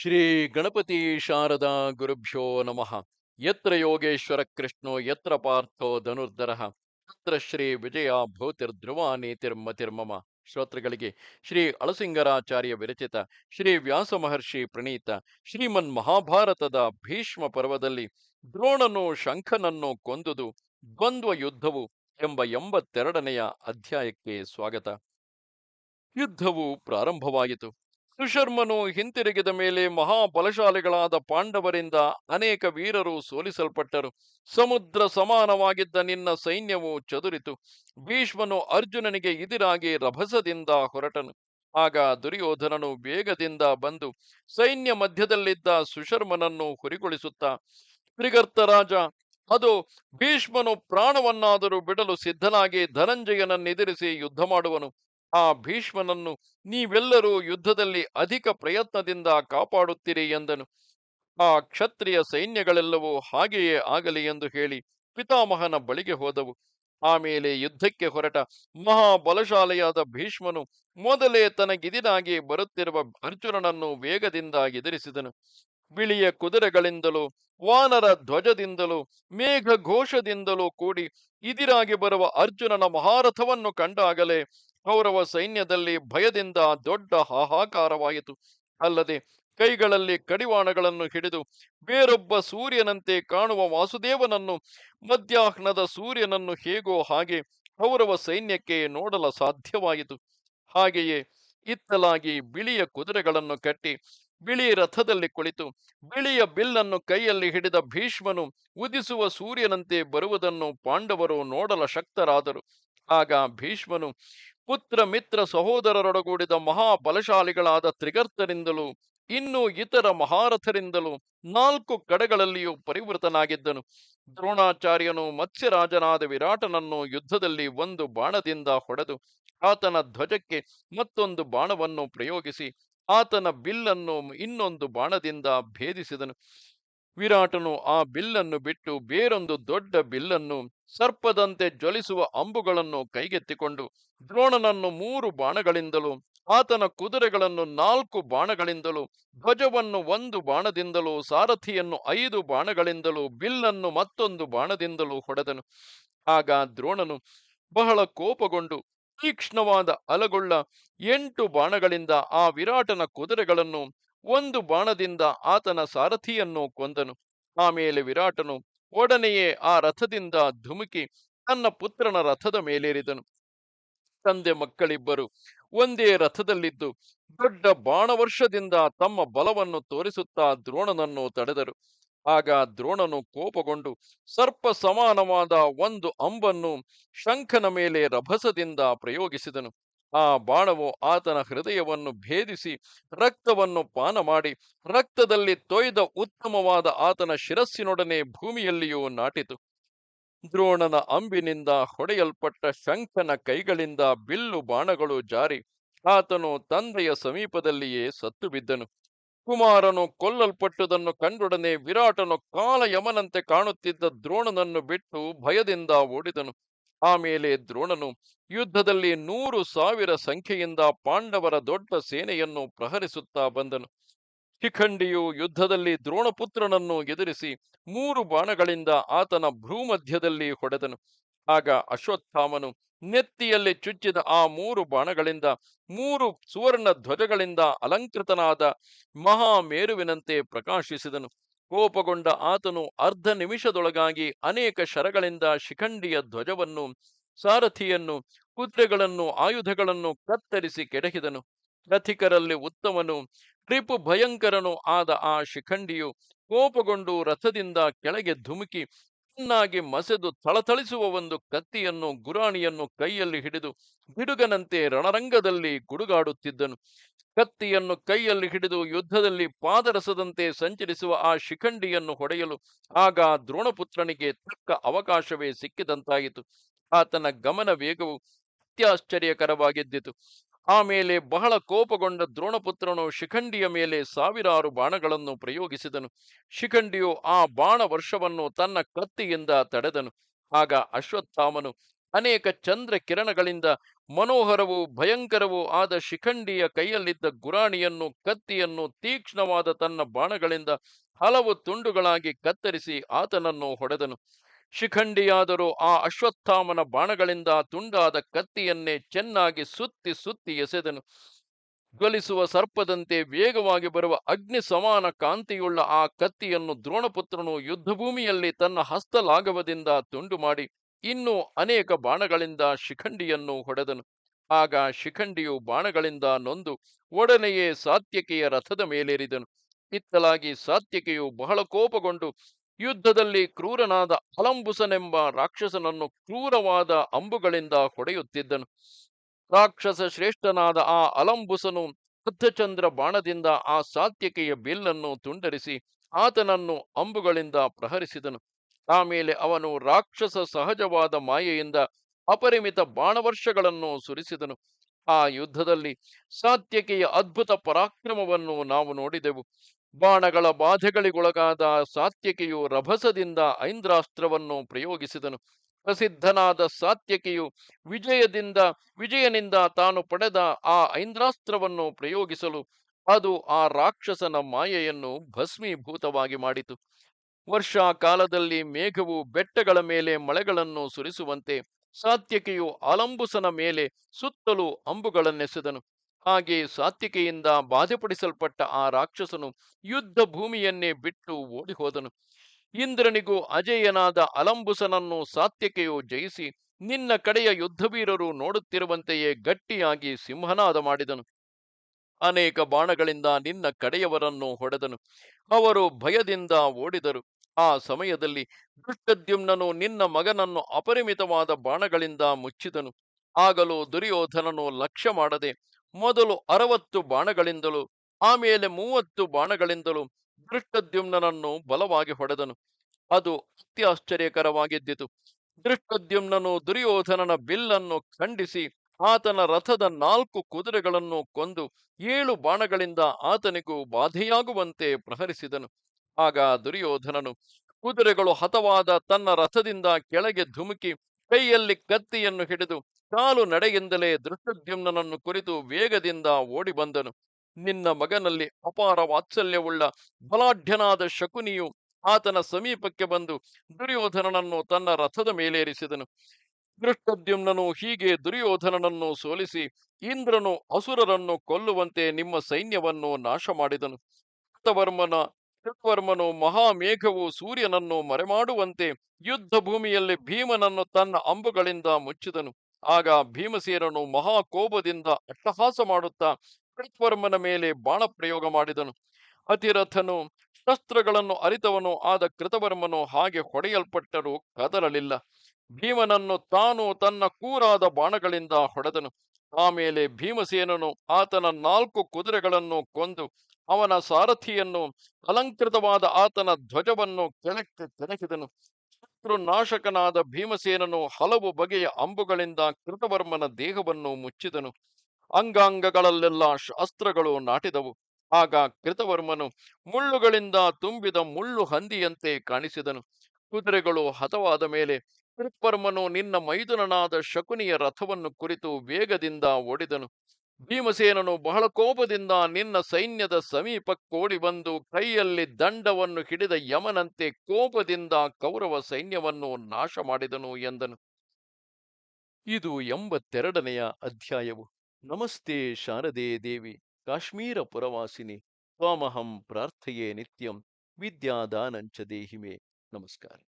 ಶ್ರೀ ಗಣಪತಿ ಶಾರದಾ ಗುರುಭ್ಯೋ ನಮಃ. ಯತ್ರ ಯೋಗೇಶ್ವರ ಕೃಷ್ಣೋ, ಯತ್ರ ಪಾರ್ಥೋ ಧನುರ್ಧರ. ತತ್ರ ಶ್ರೀ ವಿಜಯ ಭೂತಿರ್ಧ್ರುವ ನೀತಿರ್ಮತಿರ್ಮಮ ಶ್ರೋತೃಗಳಿಗೆ ಶ್ರೀ ಅಳಸಿಂಗರಾಚಾರ್ಯ ವಿರಚಿತ, ಶ್ರೀ ವ್ಯಾಸ ಮಹರ್ಷಿ ಪ್ರಣೀತ, ಶ್ರೀಮನ್ ಮಹಾಭಾರತದ ಭೀಷ್ಮ ಪರ್ವದಲ್ಲಿ ದ್ರೋಣನು ಶಂಖನನ್ನು ಕೊಂದುದು ದ್ವಂದ್ವ ಯುದ್ಧವು ಎಂಬ ಎಂಬತ್ತೆರಡನೆಯ ಅಧ್ಯಾಯಕ್ಕೆ ಸ್ವಾಗತ. ಯುದ್ಧವು ಪ್ರಾರಂಭವಾಯಿತು. ಸುಶರ್ಮನು ಹಿಂತಿರುಗಿದ ಮೇಲೆ ಮಹಾಬಲಶಾಲಿಗಳಾದ ಪಾಂಡವರಿಂದ ಅನೇಕ ವೀರರು ಸೋಲಿಸಲ್ಪಟ್ಟರು. ಸಮುದ್ರ ಸಮಾನವಾಗಿದ್ದ ನಿನ್ನ ಸೈನ್ಯವು ಚದುರಿತು. ಭೀಷ್ಮನು ಅರ್ಜುನನಿಗೆ ಇದಿರಾಗಿ ರಭಸದಿಂದ ಹೊರಟನು. ಆಗ ದುರ್ಯೋಧನನು ಬೇಗದಿಂದ ಬಂದು ಸೈನ್ಯ ಮಧ್ಯದಲ್ಲಿದ್ದ ಸುಶರ್ಮನನ್ನು ಹುರಿಗೊಳಿಸುತ್ತ, ತ್ರಿಗರ್ತ ರಾಜ, ಅದು ಭೀಷ್ಮನು ಪ್ರಾಣವನ್ನಾದರೂ ಬಿಡಲು ಸಿದ್ಧನಾಗಿ ಧನಂಜಯನನ್ನೆದುರಿಸಿ ಯುದ್ಧ ಮಾಡುವನು. ಆ ಭೀಷ್ಮನನ್ನು ನೀವೆಲ್ಲರೂ ಯುದ್ಧದಲ್ಲಿ ಅಧಿಕ ಪ್ರಯತ್ನದಿಂದ ಕಾಪಾಡುತ್ತೀರಿ ಎಂದನು. ಆ ಕ್ಷತ್ರಿಯ ಸೈನ್ಯಗಳೆಲ್ಲವೂ ಹಾಗೆಯೇ ಆಗಲಿ ಎಂದು ಹೇಳಿ ಪಿತಾಮಹನ ಬಳಿಗೆ ಹೋದವು. ಆಮೇಲೆ ಯುದ್ಧಕ್ಕೆ ಹೊರಟ ಮಹಾಬಲಶಾಲಿಯಾದ ಭೀಷ್ಮನು ಮೊದಲೇ ತನಗಿದಿನಾಗಿ ಬರುತ್ತಿರುವ ಅರ್ಜುನನನ್ನು ವೇಗದಿಂದ ಎದುರಿಸಿದನು. ಬಿಳಿಯ ಕುದುರೆಗಳಿಂದಲೂ, ವಾನರ ಧ್ವಜದಿಂದಲೂ ಮೇಘ ಘೋಷದಿಂದಲೂ ಕೂಡಿ ಇದಿರಾಗಿ ಬರುವ ಅರ್ಜುನನ ಮಹಾರಥವನ್ನು ಕಂಡಾಗಲೇ ಕೌರವ ಸೈನ್ಯದಲ್ಲಿ ಭಯದಿಂದ ದೊಡ್ಡ ಹಾಹಾಕಾರವಾಯಿತು. ಅಲ್ಲದೆ ಕೈಗಳಲ್ಲಿ ಕಡಿವಾಣಗಳನ್ನು ಹಿಡಿದು ಬೇರೊಬ್ಬ ಸೂರ್ಯನಂತೆ ಕಾಣುವ ವಾಸುದೇವನನ್ನು, ಮಧ್ಯಾಹ್ನದ ಸೂರ್ಯನನ್ನು ಹೇಗೋ ಹಾಗೆ ಕೌರವ ಸೈನ್ಯಕ್ಕೆ ನೋಡಲ ಸಾಧ್ಯವಾಯಿತು. ಹಾಗೆಯೇ ಇತ್ತಲಾಗಿ ಬಿಳಿಯ ಕುದುರೆಗಳನ್ನು ಕಟ್ಟಿ ಬಿಳಿ ರಥದಲ್ಲಿ ಕುಳಿತು ಬಿಳಿಯ ಬಿಲ್ಲನ್ನು ಕೈಯಲ್ಲಿ ಹಿಡಿದ ಭೀಷ್ಮನು ಉದಿಸುವ ಸೂರ್ಯನಂತೆ ಬರುವುದನ್ನು ಪಾಂಡವರು ನೋಡಲ ಶಕ್ತರಾದರು. ಆಗ ಭೀಷ್ಮನು ಪುತ್ರ ಮಿತ್ರ ಸಹೋದರರೊಡಗೂಡಿದ ಮಹಾಬಲಶಾಲಿಗಳಾದ ತ್ರಿಗರ್ತರಿಂದಲೂ, ಇನ್ನು ಇತರ ಮಹಾರಥರಿಂದಲೂ ನಾಲ್ಕು ಕಡೆಗಳಲ್ಲಿಯೂ ಪರಿವೃತನಾಗಿದ್ದನು. ದ್ರೋಣಾಚಾರ್ಯನು ಮತ್ಸ್ಯರಾಜನಾದ ವಿರಾಟನನ್ನು ಯುದ್ಧದಲ್ಲಿ ಒಂದು ಬಾಣದಿಂದ ಹೊಡೆದು, ಆತನ ಧ್ವಜಕ್ಕೆ ಮತ್ತೊಂದು ಬಾಣವನ್ನು ಪ್ರಯೋಗಿಸಿ, ಆತನ ಬಿಲ್ಲನ್ನು ಇನ್ನೊಂದು ಬಾಣದಿಂದ ಭೇದಿಸಿದನು. ವಿರಾಟನು ಆ ಬಿಲ್ಲನ್ನು ಬಿಟ್ಟು ಬೇರೊಂದು ದೊಡ್ಡ ಬಿಲ್ಲನ್ನು ಸರ್ಪದಂತೆ ಜ್ವಲಿಸುವ ಅಂಬುಗಳನ್ನು ಕೈಗೆತ್ತಿಕೊಂಡು ದ್ರೋಣನನ್ನು ಮೂರು ಬಾಣಗಳಿಂದಲೂ, ಆತನ ಕುದುರೆಗಳನ್ನು ನಾಲ್ಕು ಬಾಣಗಳಿಂದಲೂ, ಧ್ವಜವನ್ನು ಒಂದು ಬಾಣದಿಂದಲೂ, ಸಾರಥಿಯನ್ನು ಐದು ಬಾಣಗಳಿಂದಲೂ, ಬಿಲ್ಲನ್ನು ಮತ್ತೊಂದು ಬಾಣದಿಂದಲೂ ಹೊಡೆದನು. ಆಗ ದ್ರೋಣನು ಬಹಳ ಕೋಪಗೊಂಡು ತೀಕ್ಷ್ಣವಾದ ಅಲಗುಳ್ಳ ಎಂಟು ಬಾಣಗಳಿಂದ ಆ ವಿರಾಟನ ಕುದುರೆಗಳನ್ನು ಒಂದು ಬಾಣದಿಂದ ಆತನ ಸಾರಥಿಯನ್ನು ಕೊಂದನು. ಆಮೇಲೆ ವಿರಾಟನು ಒಡನೆಯೇ ಆ ರಥದಿಂದ ಧುಮುಕಿ ತನ್ನ ಪುತ್ರನ ರಥದ ಮೇಲೇರಿದನು. ತಂದೆ ಮಕ್ಕಳಿಬ್ಬರು ಒಂದೇ ರಥದಲ್ಲಿದ್ದು ದೊಡ್ಡ ಬಾಣವರ್ಷದಿಂದ ತಮ್ಮ ಬಲವನ್ನು ತೋರಿಸುತ್ತಾ ದ್ರೋಣನನ್ನು ತಡೆದರು. ಆಗ ದ್ರೋಣನು ಕೋಪಗೊಂಡು ಸರ್ಪ ಸಮಾನವಾದ ಒಂದು ಅಂಬನ್ನು ಶಂಖನ ಮೇಲೆ ರಭಸದಿಂದ ಪ್ರಯೋಗಿಸಿದನು. ಆ ಬಾಣವು ಆತನ ಹೃದಯವನ್ನು ಭೇದಿಸಿ ರಕ್ತವನ್ನು ಪಾನ ಮಾಡಿ ರಕ್ತದಲ್ಲಿ ತೊಯ್ದ ಉತ್ತಮವಾದ ಆತನ ಶಿರಸ್ಸಿನೊಡನೆ ಭೂಮಿಯಲ್ಲಿಯೂ ನಾಟಿತು. ದ್ರೋಣನ ಅಂಬಿನಿಂದ ಹೊಡೆಯಲ್ಪಟ್ಟ ಶಂಖನ ಕೈಗಳಿಂದ ಬಿಲ್ಲು ಬಾಣಗಳು ಜಾರಿ ಆತನು ತಂದೆಯ ಸಮೀಪದಲ್ಲಿಯೇ ಸತ್ತು ಬಿದ್ದನು ಕುಮಾರನು ಕೊಲ್ಲಲ್ಪಟ್ಟುದನ್ನು ಕಂಡೊಡನೆ ವಿರಾಟನು ಕಾಲಯಮನಂತೆ ಕಾಣುತ್ತಿದ್ದ ದ್ರೋಣನನ್ನು ಬಿಟ್ಟು ಭಯದಿಂದ ಓಡಿದನು. ಆಮೇಲೆ ದ್ರೋಣನು ಯುದ್ಧದಲ್ಲಿ ನೂರು ಸಾವಿರ ಸಂಖ್ಯೆಯಿಂದ ಪಾಂಡವರ ದೊಡ್ಡ ಸೇನೆಯನ್ನು ಪ್ರಹರಿಸುತ್ತಾ ಬಂದನು. ಶಿಖಂಡಿಯು ಯುದ್ಧದಲ್ಲಿ ದ್ರೋಣಪುತ್ರನನ್ನು ಎದುರಿಸಿ ಮೂರು ಬಾಣಗಳಿಂದ ಆತನ ಭ್ರೂಮಧ್ಯದಲ್ಲಿ ಹೊಡೆದನು. ಆಗ ಅಶ್ವತ್ಥಾಮನು ನೆತ್ತಿಯಲ್ಲಿ ಚುಚ್ಚಿದ ಆ ಮೂರು ಬಾಣಗಳಿಂದ ಮೂರು ಸುವರ್ಣ ಧ್ವಜಗಳಿಂದ ಅಲಂಕೃತನಾದ ಮಹಾಮೇರುವಿನಂತೆ ಪ್ರಕಾಶಿಸಿದನು. ಕೋಪಗೊಂಡ ಆತನು ಅರ್ಧ ನಿಮಿಷದೊಳಗಾಗಿ ಅನೇಕ ಶರಗಳಿಂದ ಶಿಖಂಡಿಯ ಧ್ವಜವನ್ನು, ಸಾರಥಿಯನ್ನು, ಕುದುರೆಗಳನ್ನು, ಆಯುಧಗಳನ್ನು ಕತ್ತರಿಸಿ ಕೆಡಹಿದನು. ರಥಿಕರಲ್ಲಿ ಉತ್ತಮನು, ರಿಪು ಭಯಂಕರನು ಆದ ಆ ಶಿಖಂಡಿಯು ಕೋಪಗೊಂಡು ರಥದಿಂದ ಕೆಳಗೆ ಧುಮುಕಿ ಚೆನ್ನಾಗಿ ಮಸೆದು ಥಳಥಳಿಸುವ ಒಂದು ಕತ್ತಿಯನ್ನು, ಗುರಾಣಿಯನ್ನು ಕೈಯಲ್ಲಿ ಹಿಡಿದು ಬಿಡುಗನಂತೆ ರಣರಂಗದಲ್ಲಿ ಗುಡುಗಾಡುತ್ತಿದ್ದನು. ಕತ್ತಿಯನ್ನು ಕೈಯಲ್ಲಿ ಹಿಡಿದು ಯುದ್ಧದಲ್ಲಿ ಪಾದರಸದಂತೆ ಸಂಚರಿಸುವ ಆ ಶಿಖಂಡಿಯನ್ನು ಹೊಡೆಯಲು ಆಗ ದ್ರೋಣಪುತ್ರನಿಗೆ ತಕ್ಕ ಅವಕಾಶವೇ ಸಿಕ್ಕಿದಂತಾಯಿತು. ಆತನ ಗಮನ ವೇಗವು ಅತ್ಯಾಶ್ಚರ್ಯಕರವಾಗಿದ್ದಿತು. ಆಮೇಲೆ ಬಹಳ ಕೋಪಗೊಂಡ ದ್ರೋಣಪುತ್ರನು ಶಿಖಂಡಿಯ ಮೇಲೆ ಸಾವಿರಾರು ಬಾಣಗಳನ್ನು ಪ್ರಯೋಗಿಸಿದನು. ಶಿಖಂಡಿಯು ಆ ಬಾಣ ವರ್ಷವನ್ನು ತನ್ನ ಕತ್ತಿಯಿಂದ ತಡೆದನು. ಆಗ ಅಶ್ವತ್ಥಾಮನು, ಅನೇಕ ಚಂದ್ರ ಕಿರಣಗಳಿಂದ ಮನೋಹರವೂ ಭಯಂಕರವೂ ಆದ ಶಿಖಂಡಿಯ ಕೈಯಲ್ಲಿದ್ದ ಗುರಾಣಿಯನ್ನು, ಕತ್ತಿಯನ್ನು ತೀಕ್ಷ್ಣವಾದ ತನ್ನ ಬಾಣಗಳಿಂದ ಹಲವು ತುಂಡುಗಳಾಗಿ ಕತ್ತರಿಸಿ ಆತನನ್ನು ಹೊಡೆದನು. ಶಿಖಂಡಿಯಾದರೂ ಆ ಅಶ್ವತ್ಥಾಮನ ಬಾಣಗಳಿಂದ ತುಂಡಾದ ಕತ್ತಿಯನ್ನೇ ಚೆನ್ನಾಗಿ ಸುತ್ತಿ ಸುತ್ತಿ ಎಸೆದನು. ಜ್ವಲಿಸುವ ಸರ್ಪದಂತೆ ವೇಗವಾಗಿ ಬರುವ ಅಗ್ನಿ ಸಮಾನ ಕಾಂತಿಯುಳ್ಳ ಆ ಕತ್ತಿಯನ್ನು ದ್ರೋಣಪುತ್ರನು ಯುದ್ಧಭೂಮಿಯಲ್ಲಿ ತನ್ನ ಹಸ್ತಲಾಘವದಿಂದ ತುಂಡು ಮಾಡಿ ಇನ್ನೂ ಅನೇಕ ಬಾಣಗಳಿಂದ ಶಿಖಂಡಿಯನ್ನು ಹೊಡೆದನು. ಆಗ ಶಿಖಂಡಿಯು ಬಾಣಗಳಿಂದ ನೊಂದು ಒಡನೆಯೇ ಸಾತ್ಯಕೆಯ ರಥದ ಮೇಲೇರಿದನು. ಇತ್ತಲಾಗಿ ಸಾತ್ಯಕೆಯು ಬಹಳ ಕೋಪಗೊಂಡು ಯುದ್ಧದಲ್ಲಿ ಕ್ರೂರನಾದ ಅಲಂಬುಸನೆಂಬ ರಾಕ್ಷಸನನ್ನು ಕ್ರೂರವಾದ ಅಂಬುಗಳಿಂದ ಹೊಡೆಯುತ್ತಿದ್ದನು. ರಾಕ್ಷಸ ಶ್ರೇಷ್ಠನಾದ ಆ ಅಲಂಬುಸನು ಅರ್ಧಚಂದ್ರ ಬಾಣದಿಂದ ಆ ಸಾತ್ಯಕೆಯ ಬಿಲ್ಲನ್ನು ತುಂಡರಿಸಿ ಆತನನ್ನು ಅಂಬುಗಳಿಂದ ಪ್ರಹರಿಸಿದನು. ಆಮೇಲೆ ಅವನು ರಾಕ್ಷಸ ಸಹಜವಾದ ಮಾಯೆಯಿಂದ ಅಪರಿಮಿತ ಬಾಣವರ್ಷಗಳನ್ನು ಸುರಿಸಿದನು. ಆ ಯುದ್ಧದಲ್ಲಿ ಸಾತ್ಯಕೆಯ ಅದ್ಭುತ ಪರಾಕ್ರಮವನ್ನು ನಾವು ನೋಡಿದೆವು. ಬಾಣಗಳ ಬಾಧೆಗಳಿಗೊಳಗಾದ ಸಾತ್ಯಕೆಯು ರಭಸದಿಂದ ಐಂದ್ರಾಸ್ತ್ರವನ್ನು ಪ್ರಯೋಗಿಸಿದನು. ಪ್ರಸಿದ್ಧನಾದ ಸಾತ್ಯಕೆಯು ವಿಜಯದಿಂದ, ವಿಜಯನಿಂದ ತಾನು ಪಡೆದ ಆ ಐಂದ್ರಾಸ್ತ್ರವನ್ನು ಪ್ರಯೋಗಿಸಲು ಅದು ಆ ರಾಕ್ಷಸನ ಮಾಯೆಯನ್ನು ಭಸ್ಮೀಭೂತವಾಗಿ ಮಾಡಿತು. ವರ್ಷಾ ಕಾಲದಲ್ಲಿ ಮೇಘವು ಬೆಟ್ಟಗಳ ಮೇಲೆ ಮಳೆಗಳನ್ನು ಸುರಿಸುವಂತೆ ಸಾತ್ಯಕಿಯು ಅಲಂಬುಸನ ಮೇಲೆ ಸುತ್ತಲೂ ಅಂಬುಗಳನ್ನೆಸೆದನು. ಹಾಗೆ ಸಾತ್ಯಕೆಯಿಂದ ಬಾಧೆಪಡಿಸಲ್ಪಟ್ಟ ಆ ರಾಕ್ಷಸನು ಯುದ್ಧ ಭೂಮಿಯನ್ನೇ ಬಿಟ್ಟು ಓಡಿಹೋದನು. ಇಂದ್ರನಿಗೂ ಅಜೇಯನಾದ ಅಲಂಬುಸನನ್ನು ಸಾತ್ಯಕೆಯು ಜಯಿಸಿ ನಿನ್ನ ಕಡೆಯ ಯುದ್ಧವೀರರು ನೋಡುತ್ತಿರುವಂತೆಯೇ ಗಟ್ಟಿಯಾಗಿ ಸಿಂಹನಾದ ಮಾಡಿದನು. ಅನೇಕ ಬಾಣಗಳಿಂದ ನಿನ್ನ ಕಡೆಯವರನ್ನು ಹೊಡೆದನು. ಅವರು ಭಯದಿಂದ ಓಡಿದರು. ಆ ಸಮಯದಲ್ಲಿ ದುಷ್ಟದ್ಯುಮ್ನನು ನಿನ್ನ ಮಗನನ್ನು ಅಪರಿಮಿತವಾದ ಬಾಣಗಳಿಂದ ಮುಚ್ಚಿದನು. ಆಗಲೂ ದುರ್ಯೋಧನನು ಲಕ್ಷ್ಯ ಮಾಡದೆ ಮೊದಲು ಅರವತ್ತು ಬಾಣಗಳಿಂದಲೂ, ಆಮೇಲೆ ಮೂವತ್ತು ಬಾಣಗಳಿಂದಲೂ ದೃಷ್ಟದ್ಯುಮ್ನನನ್ನು ಬಲವಾಗಿ ಹೊಡೆದನು. ಅದು ಅತ್ಯಾಶ್ಚರ್ಯಕರವಾಗಿದ್ದಿತು ದೃಷ್ಟದ್ಯುಮ್ನನು ದುರ್ಯೋಧನನ ಬಿಲ್ಲನ್ನು ಖಂಡಿಸಿ ಆತನ ರಥದ ನಾಲ್ಕು ಕುದುರೆಗಳನ್ನು ಕೊಂದು ಏಳು ಬಾಣಗಳಿಂದ ಆತನಿಗೂ ಬಾಧೆಯಾಗುವಂತೆ ಪ್ರಹರಿಸಿದನು. ಆಗ ದುರ್ಯೋಧನನು ಕುದುರೆಗಳು ಹತವಾದ ತನ್ನ ರಥದಿಂದ ಕೆಳಗೆ ಧುಮುಕಿ ಕೈಯಲ್ಲಿ ಕತ್ತಿಯನ್ನು ಹಿಡಿದು ಕಾಲು ನಡೆಯಿಂದಲೇ ದೃಷ್ಟದ್ಯುಮ್ನನನ್ನು ಕುರಿತು ವೇಗದಿಂದ ಓಡಿ ಬಂದನು. ನಿನ್ನ ಮಗನಲ್ಲಿ ಅಪಾರ ವಾತ್ಸಲ್ಯವುಳ್ಳ ಬಲಾಢ್ಯನಾದ ಶಕುನಿಯು ಆತನ ಸಮೀಪಕ್ಕೆ ಬಂದು ದುರ್ಯೋಧನನನ್ನು ತನ್ನ ರಥದ ಮೇಲೇರಿಸಿದನು. ದೃಷ್ಟದ್ಯುಮ್ನನು ಹೀಗೆ ದುರ್ಯೋಧನನನ್ನು ಸೋಲಿಸಿ ಇಂದ್ರನು ಅಸುರರನ್ನು ಕೊಲ್ಲುವಂತೆ ನಿಮ್ಮ ಸೈನ್ಯವನ್ನು ನಾಶ ಮಾಡಿದನು ಕೃತವರ್ಮನ ಕೃತವರ್ಮನು ಮಹಾಮೇಘವು ಸೂರ್ಯನನ್ನು ಮರೆಮಾಡುವಂತೆ ಯುದ್ಧ ಭೂಮಿಯಲ್ಲಿ ಭೀಮನನ್ನು ತನ್ನ ಅಂಬುಗಳಿಂದ ಮುಚ್ಚಿದನು. ಆಗ ಭೀಮಸೇನನು ಮಹಾಕೋಪದಿಂದ ಅಟ್ಟಹಾಸ ಮಾಡುತ್ತಾ ಕೃತ್ವರ್ಮನ ಮೇಲೆ ಬಾಣ ಪ್ರಯೋಗ ಮಾಡಿದನು. ಅತಿರಥನು ಶಸ್ತ್ರಗಳನ್ನು ಅರಿತವನು, ಆದ ಕೃತವರ್ಮನು ಹಾಗೆ ಹೊಡೆಯಲ್ಪಟ್ಟರೂ ಕದರಲಿಲ್ಲ ಭೀಮನನ್ನು ತಾನು ತನ್ನ ಕೂರಾದ ಬಾಣಗಳಿಂದ ಹೊಡೆದನು. ಆಮೇಲೆ ಭೀಮಸೇನನು ಆತನ ನಾಲ್ಕು ಕುದುರೆಗಳನ್ನು ಕೊಂದು ಅವನ ಸಾರಥಿಯನ್ನು ಅಲಂಕೃತವಾದ ಆತನ ಧ್ವಜವನ್ನು ಕೆಳಕ್ಕೆ ಕೆಣಕಿದನು ಶತ್ರು ನಾಶಕನಾದ ಭೀಮಸೇನನು ಹಲವು ಬಗೆಯ ಅಂಬುಗಳಿಂದ ಕೃತವರ್ಮನ ದೇಹವನ್ನು ಮುಚ್ಚಿದನು. ಅಂಗಾಂಗಗಳಲ್ಲೆಲ್ಲ ಶಾಸ್ತ್ರಗಳು ನಾಟಿದವು. ಆಗ ಕೃತವರ್ಮನು ಮುಳ್ಳುಗಳಿಂದ ತುಂಬಿದ ಮುಳ್ಳು ಹಂದಿಯಂತೆ ಕಾಣಿಸಿದನು. ಕುದುರೆಗಳು ಹತವಾದ ಮೇಲೆ ಕೃತ್ಪರ್ಮನು ನಿನ್ನ ಮೈದುನನಾದ ಶಕುನಿಯ ರಥವನ್ನು ಕುರಿತು ವೇಗದಿಂದ ಓಡಿದನು. ಭೀಮಸೇನನು ಬಹಳ ಕೋಪದಿಂದ ನಿನ್ನ ಸೈನ್ಯದ ಸಮೀಪಕ್ಕೋಡಿ ಬಂದು ಕೈಯಲ್ಲಿ ದಂಡವನ್ನು ಹಿಡಿದ ಯಮನಂತೆ ಕೋಪದಿಂದ ಕೌರವ ಸೈನ್ಯವನ್ನು ನಾಶ ಮಾಡಿದನು ಎಂದನು. ಇದು ಎಂಬತ್ತೆರಡನೆಯ ಅಧ್ಯಾಯವು. ನಮಸ್ತೆ ಶಾರದೆ ದೇವಿ, ಕಾಶ್ಮೀರ ಪುರವಾಸಿನಿ, ತ್ವಾಮಹಂ ಪ್ರಾರ್ಥೆಯೇ ನಿತ್ಯಂ, ವಿದ್ಯಾದಾನಂಚ ದೇಹಿಮೆ. ನಮಸ್ಕಾರ.